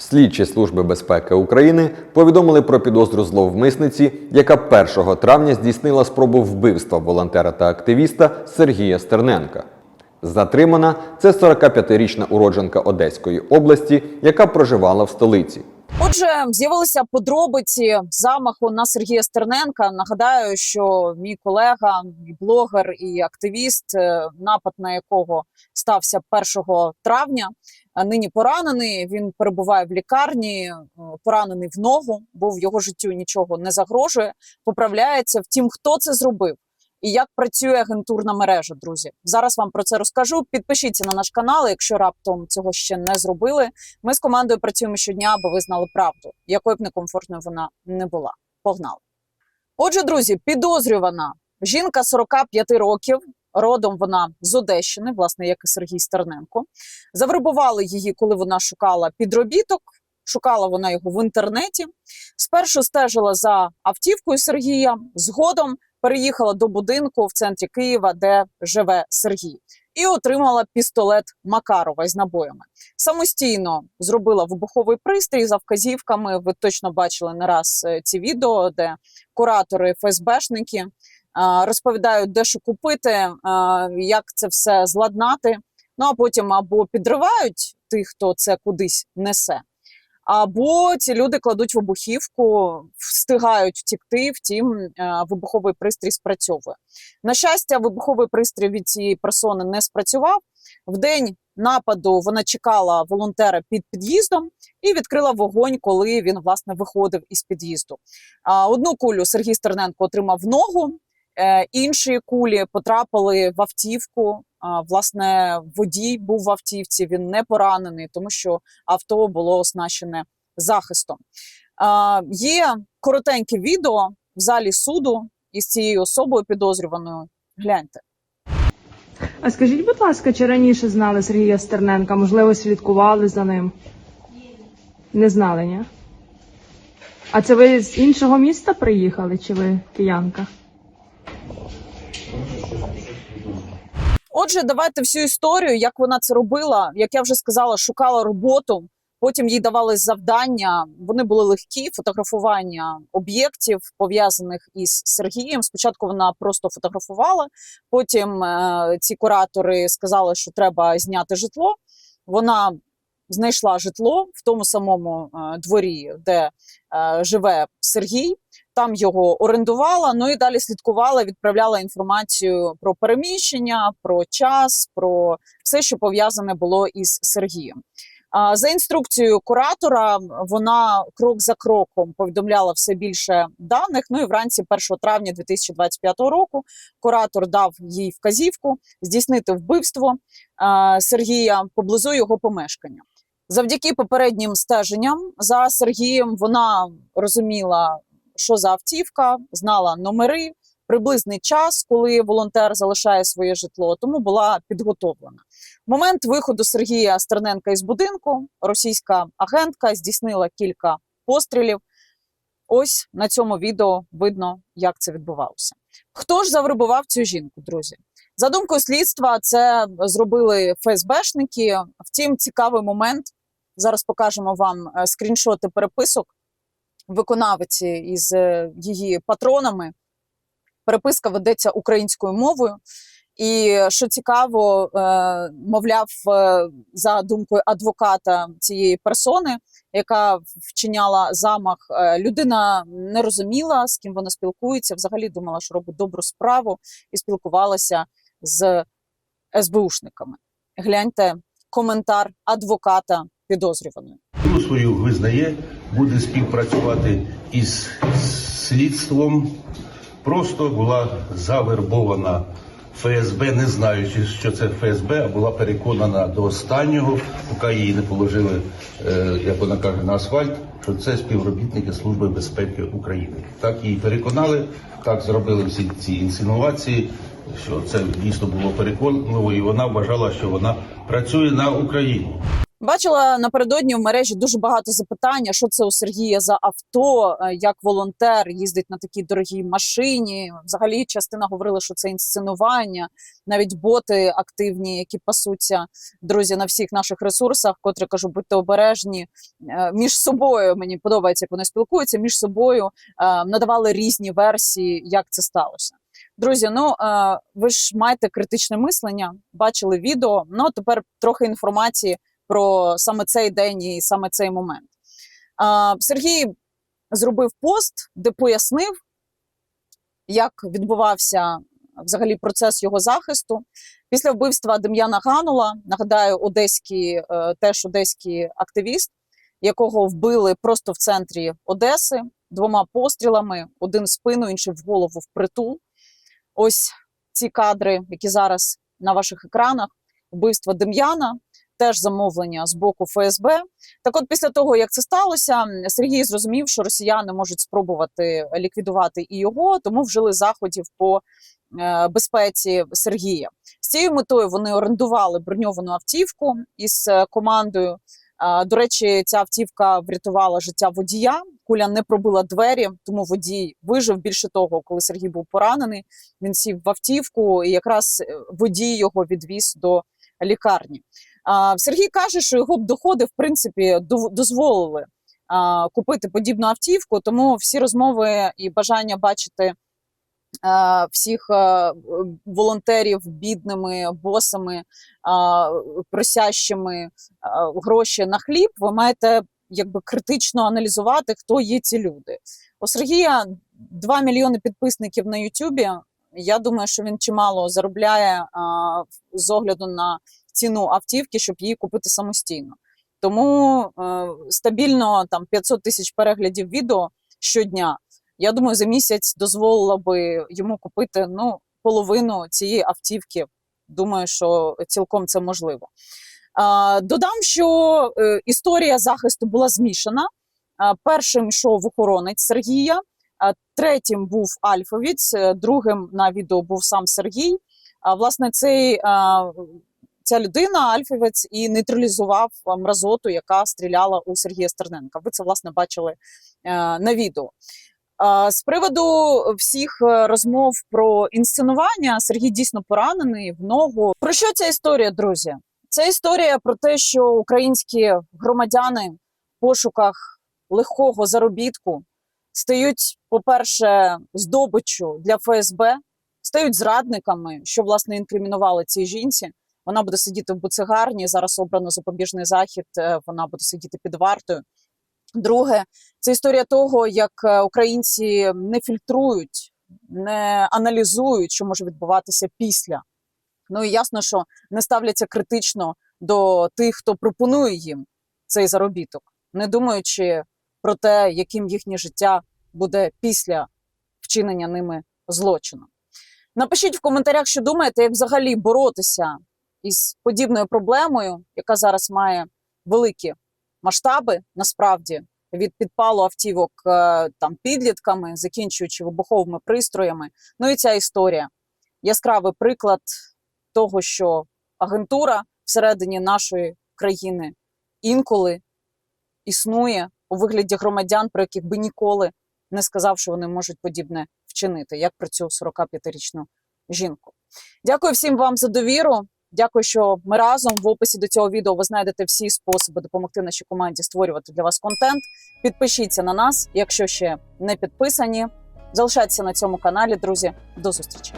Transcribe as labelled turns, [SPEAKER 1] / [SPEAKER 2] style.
[SPEAKER 1] Слідчі служби безпеки України повідомили про підозру зловмисниці, яка 1 травня здійснила спробу вбивства волонтера та активіста Сергія Стерненка. Затримана це 45-річна уродженка Одеської області, яка проживала в столиці.
[SPEAKER 2] Отже, з'явилися подробиці замаху на Сергія Стерненка. Нагадаю, що мій колега, і блогер і активіст, е, напад на якого стався 1 травня, нині поранений. Він перебуває в лікарні, е, поранений в ногу, бо в його життю нічого не загрожує. Поправляється. Втім, хто це зробив? І як працює агентурна мережа, друзі, зараз вам про це розкажу. Підпишіться на наш канал, якщо раптом цього ще не зробили. Ми з командою працюємо щодня, аби ви знали правду, якою б некомфортною вона не була. Погнали. Отже, друзі, підозрювана жінка 45 років. Родом вона з Одещини, власне, як і Сергій Стерненко. Завербували її, коли вона шукала підробіток. Шукала вона його в інтернеті. Спершу стежила за автівкою Сергія. Згодом переїхала до будинку в центрі Києва, де живе Сергій, і отримала пістолет Макарова з набоями. Самостійно зробила вибуховий пристрій за вказівками. Ви точно бачили не раз е, ці відео, де куратори ФСБшники розповідають, де що купити, як це все зладнати. Ну а потім або підривають тих, хто це кудись несе. Або ці люди кладуть вибухівку, встигають втікти. Втім, е, вибуховий пристрій спрацьовує. На щастя, вибуховий пристрій від цієї персони не спрацював. В день нападу вона чекала волонтера під під'їздом і відкрила вогонь, коли він власне виходив із під'їзду. Одну кулю Сергій Стерненко отримав в ногу. Е, Інші кулі потрапили в автівку. Власне, водій був в автівці. Він не поранений, тому що авто було оснащене захистом. Є коротеньке відео в залі суду із цією особою підозрюваною. Гляньте.
[SPEAKER 3] А скажіть, будь ласка, чи раніше знали Сергія Стерненка? Можливо, слідкували за ним? Не знали, ні? А це ви з іншого міста приїхали, чи ви киянка?
[SPEAKER 2] Отже, давайте всю історію, як вона це робила. Як я вже сказала, шукала роботу. Потім їй давали завдання. Вони були легкі фотографування об'єктів пов'язаних із Сергієм. Спочатку вона просто фотографувала. Потім е, ці куратори сказали, що треба зняти житло. Вона знайшла житло в тому самому е, дворі, де е, живе Сергій. Там його орендувала. Ну і далі слідкувала, відправляла інформацію про переміщення, про час, про все, що пов'язане було із Сергієм. За інструкцією куратора вона крок за кроком повідомляла все більше даних. Ну і вранці 1 травня 2025 року куратор дав їй вказівку здійснити вбивство Сергія поблизу його помешкання. Завдяки попереднім стеженням за Сергієм вона розуміла, що за автівка, знала номери, приблизний час, коли волонтер залишає своє житло, тому була підготовлена. Момент виходу Сергія Стерненка із будинку російська агентка здійснила кілька пострілів. Ось на цьому відео видно, як це відбувалося. Хто ж завербував цю жінку, друзі? За думкою слідства, це зробили ФСБшники. Втім, цікавий момент. Зараз покажемо вам е, скріншоти переписок виконавиці із е, її патронами. Переписка ведеться українською мовою. І що цікаво, е, мовляв, е, за думкою адвоката цієї персони, яка вчиняла замах, людина не розуміла, з ким вона спілкується. Взагалі думала, що робить добру справу, і спілкувалася з СБУшниками. Гляньте коментар адвоката підозрюваної.
[SPEAKER 4] Вину свою визнає, буде співпрацювати із слідством. Просто була завербована ФСБ, не знаючи, що це ФСБ, а була переконана до останнього, поки її не положили, е, як вона каже, на асфальт, що це співробітники Служби безпеки України. Так її переконали, так зробили всі ці інсинуації, що це дійсно було переконливо, і вона вважала, що вона працює на Україні.
[SPEAKER 2] Бачила напередодні в мережі дуже багато запитань, що це у Сергія за авто, е, як волонтер їздить на такій дорогій машині. Взагалі, частина говорила, що це інсценування, навіть боти активні, які пасуться друзі на всіх наших ресурсах, котрі кажу, будьте обережні е, між собою. Мені подобається, як вони спілкуються між собою. е, Надавали різні версії, як це сталося. Друзі, ну ви ж маєте критичне мислення, бачили відео. Ну тепер трохи інформації про саме цей день і саме цей момент. Сергій зробив пост, де пояснив, як відбувався взагалі процес його захисту. Після вбивства Дем'яна Ганула, нагадаю, одеський, е, теж одеський активіст, якого вбили просто в центрі Одеси двома пострілами: один в спину, інший в голову в притул. Ось ці кадри, які зараз на ваших екранах, вбивство Дем'яна теж замовлення з боку ФСБ. Так, от, після того як це сталося, Сергій зрозумів, що росіяни можуть спробувати ліквідувати і його, тому вжили заходів по е, безпеці Сергія. З цією метою вони орендували броньовану автівку із е, командою. До речі, ця автівка врятувала життя водія. Куля не пробила двері, тому водій вижив. Більше того, коли Сергій був поранений, він сів в автівку, і якраз е, водій його відвіз до лікарні. Сергій каже, що його б доходи в принципі дозволили купити подібну автівку, тому всі розмови і бажання бачити всіх волонтерів бідними босами, просящими гроші на хліб, ви маєте якби критично аналізувати, хто є ці люди. У Сергія 2 мільйони підписників на Ютубі. Я думаю, що він чимало заробляє з огляду на ціну автівки, щоб її купити самостійно. Тому е, стабільно там 500 тисяч переглядів відео щодня. Я думаю, за місяць дозволило би йому купити ну, половину цієї автівки. Думаю, що цілком це можливо. Е, додам, що е, історія захисту була змішана. Е, першим йшов охоронець Сергія, а третім був Альфовець, е, другим на відео був сам Сергій. А власне, цей е, ця людина, Альфівець, і нейтралізував мразоту, яка стріляла у Сергія Стерненка. Ви це власне бачили е, на відео. З приводу всіх е, розмов про інсценування, Сергій дійсно поранений в ногу. Про що ця історія, друзі? Це історія про те, що українські громадяни в пошуках легкого заробітку стають, по-перше, здобиччю для ФСБ, стають зрадниками, що власне інкримінували цій жінці. Вона буде сидіти в буцегарні. Зараз обрано запобіжний захід. е, Вона буде сидіти під вартою. Друге, це історія того, як е, українці не фільтрують, не аналізують, що може відбуватися після. Ну і ясно, що не ставляться критично до тих, хто пропонує їм цей заробіток, не думаючи про те, яким їхнє життя буде після вчинення ними злочину. Напишіть в коментарях, що думаєте, як взагалі боротися із подібною проблемою, яка зараз має великі масштаби, насправді від підпалу автівок е, там підлітками, закінчуючи вибуховими пристроями. Ну і ця історія яскравий приклад того, що агентура всередині нашої країни інколи існує у вигляді громадян, про яких би ніколи не сказав, що вони можуть подібне вчинити, як про цю 45-річну жінку. Дякую всім вам за довіру. Дякую, що ми разом в описі до цього відео ви знайдете всі способи допомогти нашій команді створювати для вас контент. Підпишіться на нас, якщо ще не підписані. Залишайтеся на цьому каналі, друзі. До зустрічі.